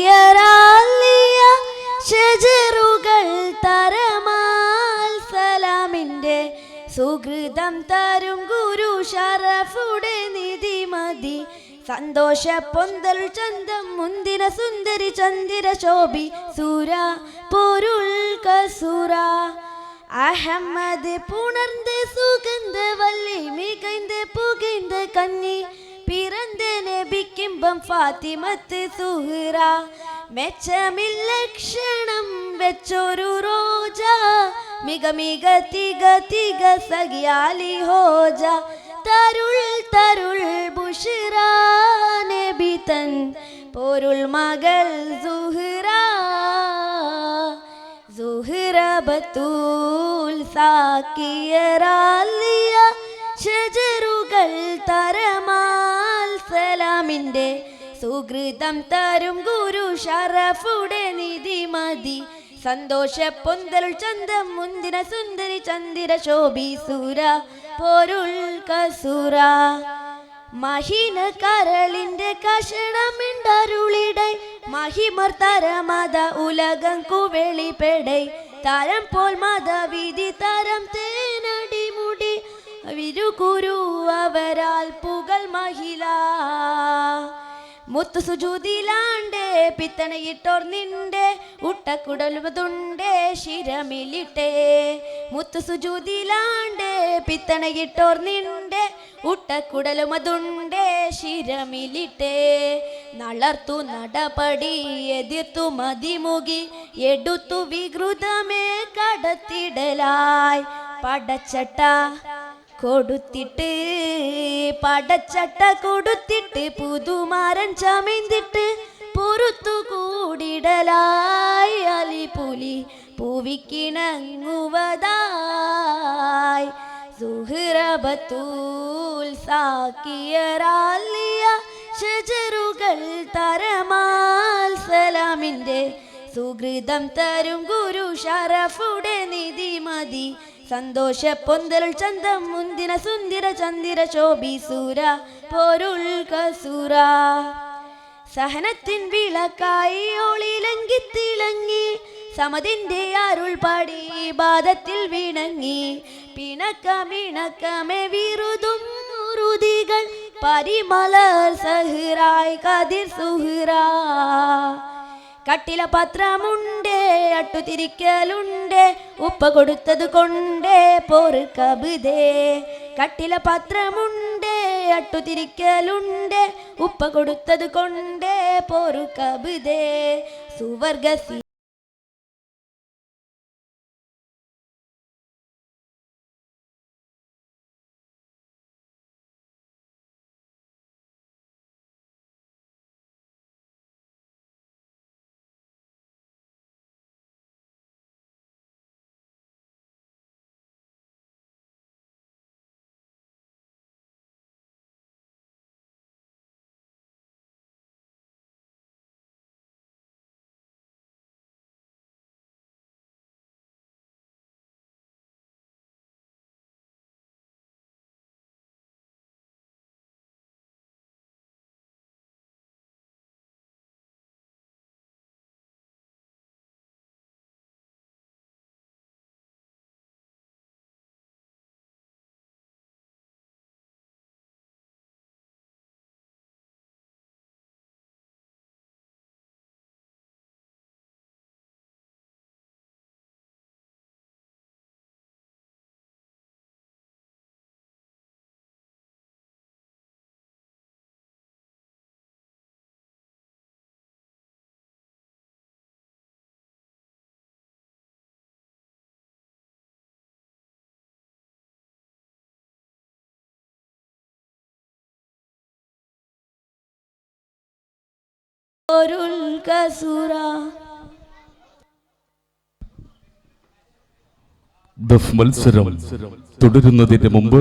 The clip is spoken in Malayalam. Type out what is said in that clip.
സാക്കിയറാലിയ ഷജറുകൾ തരമാൽ സലാമിന്റെ സുഹൃതം തരും ഗുരു ഷറഫുടെ നിധിമതി സന്തോഷ പൊന്തൽ ചന്തം മുന്തിന സുന്ദരി ചന്ദിര ശോഭി സുര പൊരുൾ കസുര അഹമ്മദ് പുണർന്ന് സുഗന്ധ വല്ലി മികൈന്ത് പുകൈന്ത് കന്നി നബിക്കിമ്പം ഫാത്തിമത്ത് സുഹ്റ. മെച്ചമില്ലക്ഷണം വെച്ചൊരു റോജ. മിക മിക തിക തിക സഖിയാലി ഹോജ. തരുൾ തരുൾ ബുഷിറ നബി തൻ. പൊരുൾ മകൾ സുഹ്റ. ബത്തൂൽ സാക്കിയറാലിയ ഷജറുകൾ തരമാൽ സലാമിന്റെ സുഹൃതം തരും ഗുരു ഷറഫുടെ നിധി മതി. സന്തോഷ പൊന്തൽ ചന്തം മുന്തിന സുന്ദരി ചന്ദിര ശോഭി സൂര പൊരുൾ കസുര. മഹിന കരളിന്റെ കഷണമിണ്ടരുളിടை മഹിമർ തരമത ഉലകം കുവെളിപ്പെടை തരം പോൽ മതവിധി തരം തേനടി മുടി വിരുകുരു അവരാൽ പുകൾ മഹിള മുത്തു സുജൂതിലാണ്ടേ പിത്തണയിട്ടോർ നിന്റെ ഉട്ടക്കുടലുതുണ്ടേ ശിരമിലിട്ടേ. മുത്തു സുജൂതിലാണ്ടേ പിത്തണയിട്ടോർ നിന്റെ ഉട്ടക്കുടലുമതുണ്ടേ ശിരമിലിട്ടേ. നളർത്തു നടപടി എതിർത്തു മതിമുകി എടുത്തു വികൃതമേ കടത്തിടലായി. പടച്ചട്ട കൊടുത്തിട്ട് പടച്ചട്ട കൊടുത്തിട്ട് പുതുമാരൻ ചമിന്തിട്ട് പുറത്തു കൂടിടലായി അലിപുലി പൂവിക്കിണങ്ങുവതായി. സുഹൃബത്തൂൽ സാക്കിയറാലിയ തരമാൽ സലാമിന്റെ സുഹൃതം തരും ഗുരു ഷറഫുടെ നിധിമതി. സന്തോഷ പൊന്തൽ ചന്തം മുന്തിന സുന്ദര ചന്ദിര ശോഭിസൂര പൊരുൾ കസൂര. സഹനത്തിൻ വിളക്കായി ഒളിലങ്കി തിളങ്ങി സമതിന്റെ അരുൾ പാടി ബാധത്തിൽ വിണങ്ങി. പിണക്കമിണക്കമേ വിറുതും റുതികൾ പരിമലർ സഹിറായി കതിർ സുഹിറ. കട്ടില പത്രമുണ്ട് അട്ടുതിരിക്കലുണ്ട് ഉപ്പ കൊടുത്തത് കൊണ്ടേ കബുതേ കട്ടില പത്രമുണ്ട് അട്ടുതിരിക്കലുണ്ട് ഉപ്പ കൊടുത്തത് കൊണ്ടേ കബുതേ സുവർഗസി കസുര. ദഫ് മത്സരം തുടരുന്നതിന് മുമ്പ്